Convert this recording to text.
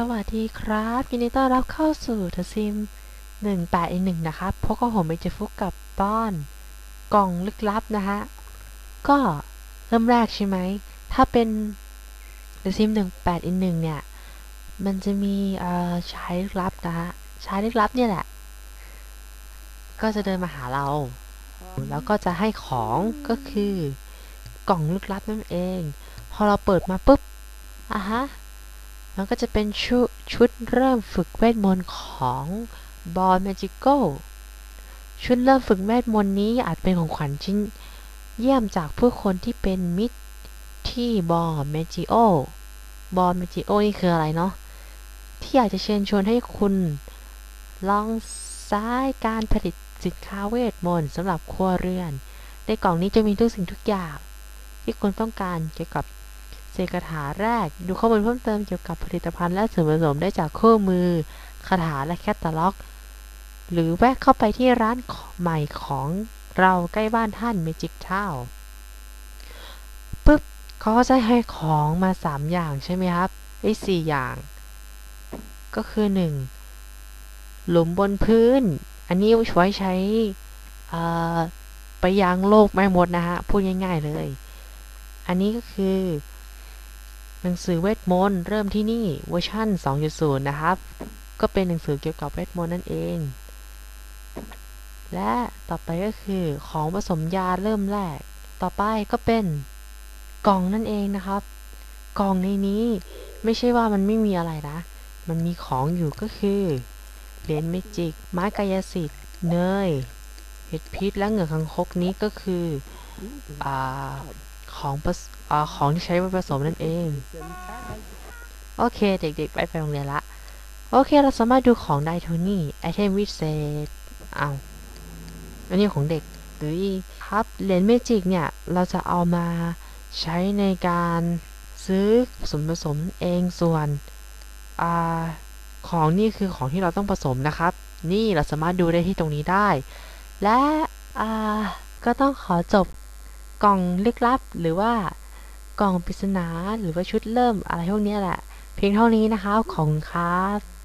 สวัสดีครับยินดีต้อนรับเข้าสู่ทซิม1 8 1นะครับพบกับผมเอเจฟุกกับต้อนกล่องลึกลับนะฮะ ก็เริ่มแรกใช่ไหม ถ้าเป็นทซิม1 8 1เนี่ย มันจะมีเอ่อชายลึกลับนะฮะชายลึกลับเนี่ยแหละ ก็จะเดินมาหาเรา แล้วก็จะให้ของก็คือกล่องลึกลับนั่นเอง พอเราเปิดมาปุ๊บอะฮะ มันก็จะเป็นชุดชุดเริ่มฝึกเวทมนต์ของบอลแมจิโกชุดเริ่มฝึกเวทมนต์นี้อาจเป็นของขวัญชิ้นเยี่ยมจากผู้คนที่เป็นมิตรที่บอลแมจิโอบอลแมจิโอนี่คืออะไรเนาะที่อยากจะเชิญชวนให้คุณลองซ้ายการผลิตสินค้าเวทมนต์สำหรับครัวเรือน ในกล่องนี้จะมีทุกสิ่งทุกอย่าง ที่คุณต้องการเกี่ยวกับ เซกถาแรก ดูข้อมูลเพิ่มเติมเกี่ยวกับผลิตภัณฑ์และส่วนผสมได้จากคู่มือคาถาและแคตตาล็อก หรือแวะเข้าไปที่ร้านใหม่ของเราใกล้บ้านท่านเมจิกเท่าปึ๊บเขาก็จะให้ของมา 3 อย่างใช่ไหมครับไอ้สี่อย่าง ก็คือ 1. หลุมบนพื้น อันนี้ไว้ใช้ไปยังโลกแม่หมดนะฮะ พูดง่ายๆเลย อันนี้ก็คือ หนังสือเวทมนต์เริ่มที่นี่เวอร์ชัน2.0 นะครับ ก็เป็นหนังสือเกี่ยวกับเวทมนต์นั่นเอง และต่อไปก็คือของผสมยาเริ่มแรก ต่อไปก็เป็นกล่องนั่นเองนะครับ กล่องในนี้ไม่ใช่ว่ามันไม่มีอะไรนะ มันมีของอยู่ก็คือเหรียญเมจิก ไม้กายสิทธิ์ เนย เห็ดพิษและเหงือกคังคกนี้ก็คืออของผสอา ของที่ใช้ผสมนั่นเอง โอเค เด็กๆ ไปไปโรงเรียนละ โอเค เราสามารถดูของได้เท่นี้ไอเทมวิเศษ เอาอันนี้ของเด็กหรือครับ เหรียญเมจิกเนี่ย เราจะเอามาใช้ในการซื้อส่วนผสมเองส่วนอของนี่คือของที่เราต้องผสมนะครับ นี่เราสามารถดูได้ที่ตรงนี้ได้ และก็ต้องขอจบกล่องลึกลับหรือว่า กล่องปริศนาหรือว่าชุดเริ่มอะไรพวกนี้แหละ เพียงเท่านี้นะคะของครับ